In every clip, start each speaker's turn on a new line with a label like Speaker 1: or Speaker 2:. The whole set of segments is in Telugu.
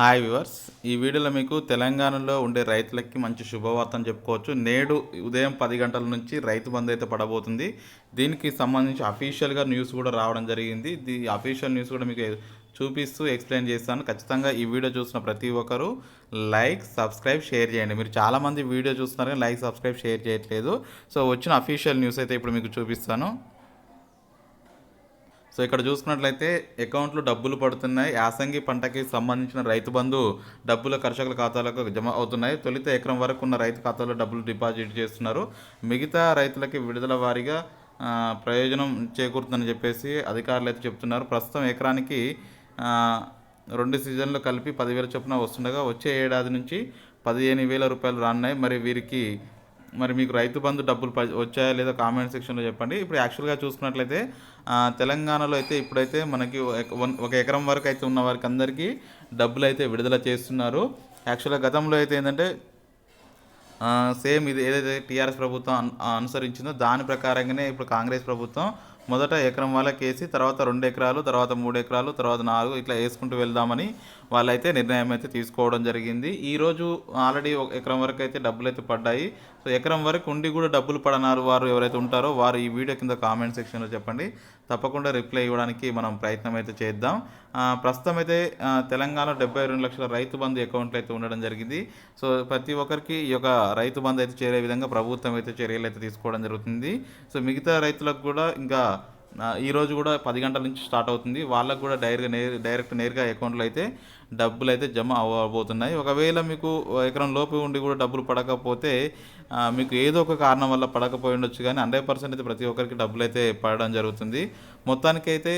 Speaker 1: హాయ్ వివర్స్ ఈ వీడియోలో మీకు తెలంగాణలో ఉండే రైతులకి మంచి శుభవార్తను చెప్పుకోవచ్చు. నేడు ఉదయం పది గంటల నుంచి రైతు బంద్ అయితే పడబోతుంది. దీనికి సంబంధించి అఫీషియల్గా న్యూస్ కూడా రావడం జరిగింది. దీ అఫీషియల్ న్యూస్ కూడా మీకు చూపిస్తూ ఎక్స్ప్లెయిన్ చేస్తాను. ఖచ్చితంగా ఈ వీడియో చూసిన ప్రతి ఒక్కరూ లైక్ సబ్స్క్రైబ్ షేర్ చేయండి. మీరు చాలామంది వీడియో చూస్తున్నారు కానీ లైక్ సబ్స్క్రైబ్ షేర్ చేయట్లేదు. సో వచ్చిన అఫీషియల్ న్యూస్ అయితే ఇప్పుడు మీకు చూపిస్తాను. సో ఇక్కడ చూసుకున్నట్లయితే అకౌంట్లో డబ్బులు పడుతున్నాయి. యాసంగి పంటకి సంబంధించిన రైతు బంధు డబ్బులు కర్షకుల ఖాతాలకు జమ అవుతున్నాయి. తొలిత ఎకరం వరకు ఉన్న రైతు ఖాతాలో డబ్బులు డిపాజిట్ చేస్తున్నారు. మిగతా రైతులకి విడుదల వారీగా ప్రయోజనం చేకూరుతుందని చెప్పేసి అధికారులు అయితే చెప్తున్నారు. ప్రస్తుతం ఎకరానికి రెండు సీజన్లు కలిపి పదివేల చొప్పున వస్తుండగా వచ్చే ఏడాది నుంచి పదిహేను వేల రూపాయలు రానున్నాయి. మరి వీరికి మరి మీకు రైతు బంధు డబ్బులు ప- వచ్చాయా లేదా కామెంట్ సెక్షన్లో చెప్పండి. ఇప్పుడు యాక్చువల్గా చూసుకున్నట్లయితే తెలంగాణలో అయితే ఇప్పుడైతే మనకి ఒక- వన్- ఒక ఎకరం వరకు అయితే ఉన్న వారికి అందరికీ డబ్బులు అయితే విడుదల చేస్తున్నారు. యాక్చువల్గా గతంలో అయితే ఏంటంటే సేమ్ ఇది ఏదైతే టీఆర్ఎస్ ప్రభుత్వం అనుసరించిందో దాని ప్రకారంగానే ఇప్పుడు కాంగ్రెస్ ప్రభుత్వం మొదట ఎకరం వాళ్ళకి వేసి తర్వాత రెండు ఎకరాలు తర్వాత మూడు ఎకరాలు తర్వాత నాలుగు ఇట్లా వేసుకుంటూ వెళ్దామని వాళ్ళైతే నిర్ణయం అయితే తీసుకోవడం జరిగింది. ఈరోజు ఆల్రెడీ ఒక ఎకరం వరకు అయితే డబ్బులు అయితే పడ్డాయి. సో ఎకరం వరకు ఉండి కూడా డబ్బులు పడనారు వారు ఎవరైతే ఉంటారో వారు ఈ వీడియో కింద కామెంట్ సెక్షన్లో చెప్పండి. తప్పకుండా రిప్లై ఇవ్వడానికి మనం ప్రయత్నం అయితే చేద్దాం. ప్రస్తుతం అయితే తెలంగాణ డెబ్బై రెండు లక్షల రైతు బంధు అకౌంట్లు అయితే ఉండడం జరిగింది. సో ప్రతి ఒక్కరికి ఈ యొక్క రైతు బంధు అయితే చేరే విధంగా ప్రభుత్వం అయితే చర్యలు అయితే తీసుకోవడం జరుగుతుంది. సో మిగతా రైతులకు కూడా ఇంకా ఈరోజు కూడా పది గంటల నుంచి స్టార్ట్ అవుతుంది. వాళ్ళకు కూడా డైరెక్ట్ నేర్ డైరెక్ట్ నేరుగా అకౌంట్లో అయితే డబ్బులు అయితే జమ అవ్వబోతున్నాయి ఒకవేళ మీకు ఎకరం లోపు ఉండి కూడా డబ్బులు పడకపోతే మీకు ఏదో ఒక కారణం వల్ల పడకపోయి ఉండొచ్చు కానీ హండ్రెడ్ పర్సెంట్ అయితే ప్రతి ఒక్కరికి డబ్బులు అయితే పడడం జరుగుతుంది. మొత్తానికైతే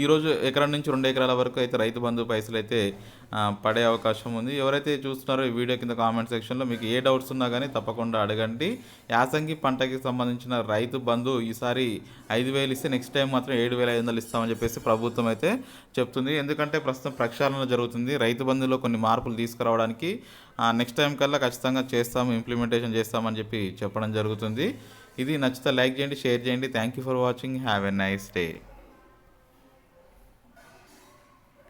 Speaker 1: ఈరోజు ఎకరం నుంచి రెండు ఎకరాల వరకు అయితే రైతు బంధు పైసలు అయితే పడే అవకాశం ఉంది. ఎవరైతే చూస్తున్నారో ఈ వీడియో కింద కామెంట్ సెక్షన్లో మీకు ఏ డౌట్స్ ఉన్నా కానీ తప్పకుండా అడగండి. యాసంగి పంటకి సంబంధించిన రైతు బంధు ఈసారి ఐదు వేలు ఇస్తే నెక్స్ట్ టైం మాత్రం ఏడు వేల ఐదు వందలు ఇస్తామని చెప్పేసి ప్రభుత్వం అయితే చెప్తుంది. ఎందుకంటే ప్రస్తుతం ప్రక్షాళన జరుగుతుంది. రైతు బంధులో కొన్ని మార్పులు తీసుకురావడానికి నెక్స్ట్ టైం కల్లా ఖచ్చితంగా చేస్తాము ఇంప్లిమెంటేషన్ చేస్తామని చెప్పి చెప్పడం జరుగుతుంది. ఇది నచ్చితే లైక్ చేయండి షేర్ చేయండి. Thank you for watching have a nice day